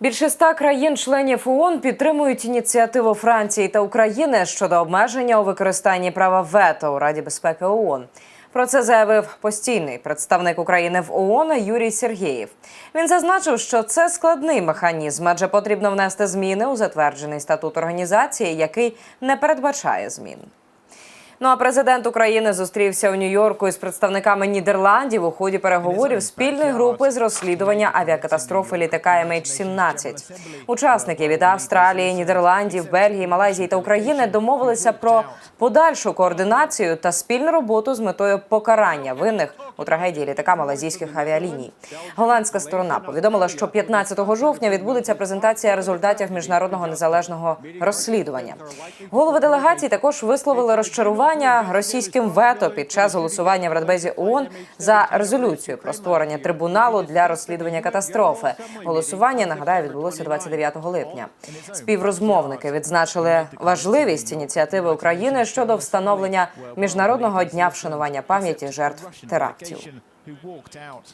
Більше ста країн-членів ООН підтримують ініціативу Франції та України щодо обмеження у використанні права вето у Раді безпеки ООН. Про це заявив постійний представник України в ООН Юрій Сергєєв. Він зазначив, що це складний механізм, адже потрібно внести зміни у затверджений статут організації, який не передбачає змін. Ну а президент України зустрівся у Нью-Йорку із представниками Нідерландів у ході переговорів спільної групи з розслідування авіакатастрофи літака MH17. Учасники від Австралії, Нідерландів, Бельгії, Малайзії та України домовилися про подальшу координацію та спільну роботу з метою покарання винних у трагедії літака малазійських авіаліній. Голландська сторона повідомила, що 15 жовтня відбудеться презентація результатів міжнародного незалежного розслідування. Голови делегацій також висловили розчарування російським вето під час голосування в Радбезі ООН за резолюцію про створення трибуналу для розслідування катастрофи. Голосування нагадаю відбулося 29 липня. Співрозмовники відзначили важливість ініціативи України щодо встановлення міжнародного дня вшанування пам'яті жертв терактів. Who walked out.